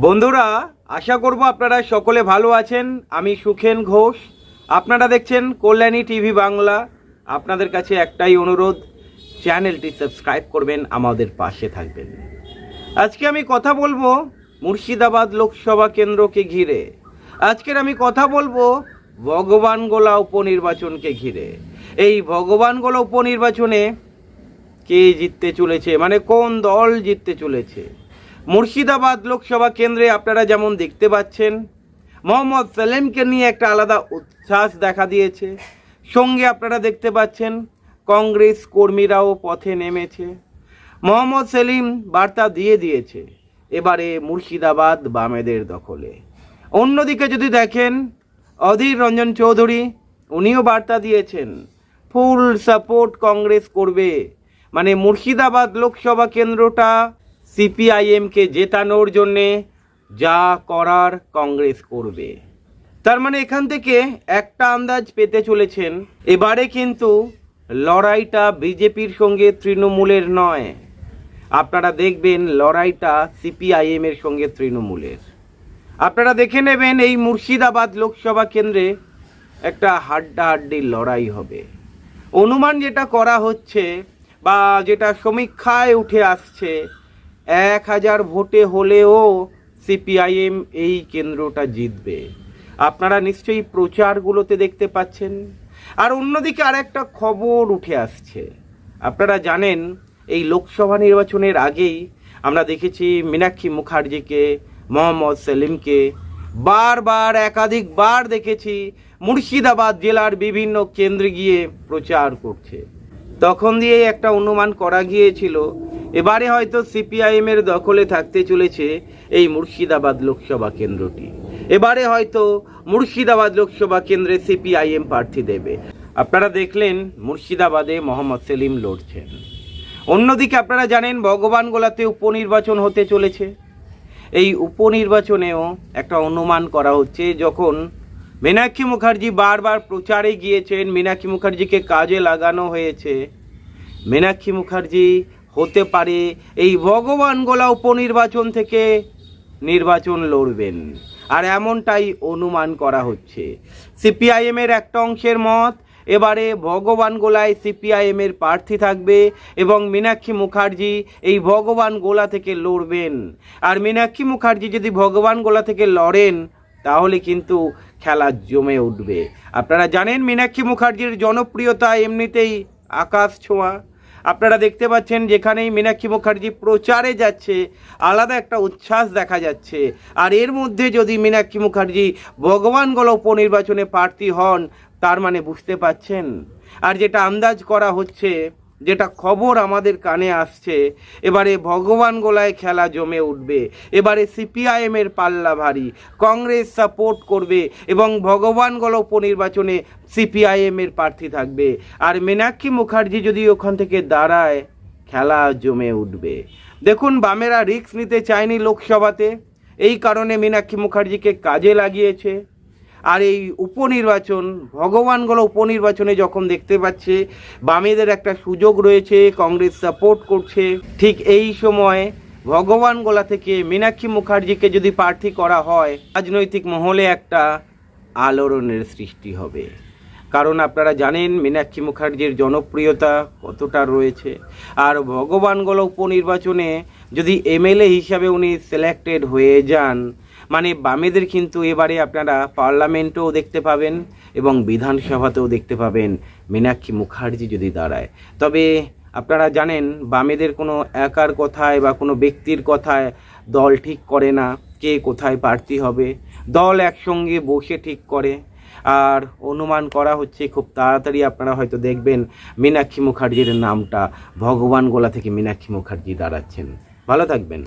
বন্ধুরা, আশা করব আপনারা সকলে ভালো আছেন। আমি সুখেন ঘোষ। আপনারা দেখছেন কল্যাণী টিভি বাংলা। আপনাদের কাছে একটাই অনুরোধ, চ্যানেলটি সাবস্ক্রাইব করবেন, আমাদের পাশে থাকবেন। আজকে আমি কথা বলব মুর্শিদাবাদ লোকসভা কেন্দ্রকে ঘিরে। আজকের আমি কথা বলব ভগবানগোলা উপনির্বাচনকে ঘিরে। এই ভগবানগোলা উপনির্বাচনে কে জিততে চলেছে? মানে কোন দল জিততে চলেছে? মুর্শিদাবাদ লোকসভা কেন্দ্রে আপনারা যেমন দেখতে পাচ্ছেন, মোহাম্মদ সেলিমকে নিয়ে একটা আলাদা উচ্ছ্বাস দেখা দিয়েছে। সঙ্গে আপনারা দেখতে পাচ্ছেন, কংগ্রেস কর্মীরাও পথে নেমেছে। মোহাম্মদ সেলিম বার্তা দিয়ে দিয়েছে, এবারে মুর্শিদাবাদ বামেদের দখলে। অন্যদিকে যদি দেখেন, অধীর রঞ্জন চৌধুরী, উনিও বার্তা দিয়েছেন, ফুল সাপোর্ট কংগ্রেস করবে। মানে মুর্শিদাবাদ লোকসভা কেন্দ্রটা সিপিআইএমকে জেতানোর জন্যে যা করার কংগ্রেস করবে। তার মানে এখান থেকে একটা আন্দাজ পেতে চলেছেন। এবারে কিন্তু লড়াইটা বিজেপির সঙ্গে তৃণমূলের নয়। আপনারা দেখবেন লড়াইটা সিপিআইএম এর সঙ্গে তৃণমূলের। আপনারা দেখে নেবেন এই মুর্শিদাবাদ লোকসভা কেন্দ্রে একটা হাড্ডাহাড্ডির লড়াই হবে। অনুমান যেটা করা হচ্ছে বা যেটা সমীক্ষায় উঠে আসছে এক হাজার ভোটে হলেও সিপিআইএম এই কেন্দ্রটা জিতবে। আপনারা নিশ্চয়ই প্রচারগুলোতে দেখতে পাচ্ছেন। আর অন্যদিকে আর একটা খবর উঠে আসছে। আপনারা জানেন, এই লোকসভা নির্বাচনের আগেই আমরা দেখেছি মীনাক্ষী মুখার্জিকে, মোহাম্মদ সেলিমকে বারবার, একাধিকবার দেখেছি মুর্শিদাবাদ জেলার বিভিন্ন কেন্দ্রে গিয়ে প্রচার করছে। তখন দিয়ে একটা অনুমান করা গিয়েছিল এবারে হয়তো সিপিআইএম এর দখলে থাকতে চলেছে এই মুর্শিদাবাদ লোকসভা কেন্দ্রটি। এবারে হয়তো মুর্শিদাবাদ লোকসভা কেন্দ্রে সিপিআইএম প্রার্থী দেবে। আপনারা দেখলেন মুর্শিদাবাদে মোহাম্মদ সেলিম লড়ছেন। অন্যদিকে আপনারা জানেন, ভগবান গোলাতে উপনির্বাচন হতে চলেছে। এই উপনির্বাচনেও একটা অনুমান করা হচ্ছে, যখন মীনাক্ষী মুখার্জি বারবার প্রচারে গিয়েছেন, মীনাক্ষী মুখার্জিকে কাজে লাগানো হয়েছে। মীনাক্ষী মুখার্জি হতে পারে। এই ভগবান গোলা উপনির্বাচন থেকে নির্বাচন লড়বেন। আর এমনটাই অনুমান করা হচ্ছে। সিপিআইএমের একটা অংশের মত, এবারে ভগবান গোলায় সিপিআইএম এর প্রার্থী থাকবে এবং মীনাক্ষী মুখার্জি এই ভগবান গোলা থেকে লড়বেন। আর মীনাক্ষী মুখার্জি যদি ভগবান গোলা থেকে লড়েন, তাহলে কিন্তু খেলা জমে উঠবে। আপনারা জানেন মীনাক্ষী মুখার্জির জনপ্রিয়তা এমনিতেই আকাশ ছোঁয়া। আপনারা দেখতে পাচ্ছেন যেখানেই মীনাক্ষী মুখার্জি প্রচারে যাচ্ছে, আলাদা একটা উচ্ছ্বাস দেখা যাচ্ছে। আর এর মধ্যে যদি মীনাক্ষী মুখার্জি ভগবানগোলা উপনির্বাচনে প্রার্থী হন, তার মানে বুঝতে পাচ্ছেন? আর যেটা আন্দাজ করা হচ্ছে যেটা খবর আমাদের কানে আসছে, এবারে ভগবান গোলায় খেলা জমে উঠবে, এবারে সিপিআইএম এর পাল্লা ভারী, কংগ্রেস সাপোর্ট করবে এবং ভগবান গোলা উপনির্বাচনে সিপিআইএম এর প্রার্থী থাকবে। আর মীনাক্ষী মুখার্জি যদি ওখান থেকে দাঁড়ায়, খেলা জমে উঠবে। দেখুন, বামেরা রিস্ক নিতে চায়নি লোকসভাতে, এই কারণে মীনাক্ষী মুখার্জিকে কাজে লাগিয়েছে। আর এই উপনির্বাচন, ভগবানগুলো উপনির্বাচনে যখন দেখতে পাচ্ছে, বামেদের একটা সুযোগ রয়েছে, কংগ্রেস সাপোর্ট করছে, ঠিক এই সময় ভগবানগোলা থেকে মীনাক্ষী মুখার্জিকে যদি প্রার্থী করা হয়, রাজনৈতিক মহলে একটা আলোড়নের সৃষ্টি হবে। কারণ আপনারা জানেন, মীনাক্ষী মুখার্জির জনপ্রিয়তা কতটা রয়েছে। আর ভগবানগোলা উপনির্বাচনে যদি এমএলএ হিসাবে উনি সিলেক্টেড হয়ে যান মানে বামেদের কিন্তু এবারে আপনারা পার্লামেন্টেও দেখতে পাবেন এবং বিধানসভাতেও দেখতে পাবেন। মীনাক্ষী মুখার্জি যদি দাঁড়ায়। তবে আপনারা জানেন, বামেদের কোনো একার কথায় বা কোনো ব্যক্তির কথায় দল ঠিক করে না, কে কোথায় প্রার্থী হবে। দল একসঙ্গে বসে ঠিক করে। আর অনুমান করা হচ্ছে, খুব তাড়াতাড়ি আপনারা হয়তো দেখবেন মীনাক্ষী মুখার্জির নামটা ভগবান গোলা থেকে মীনাক্ষী মুখার্জি দাঁড়াচ্ছেন। ভালো থাকবেন।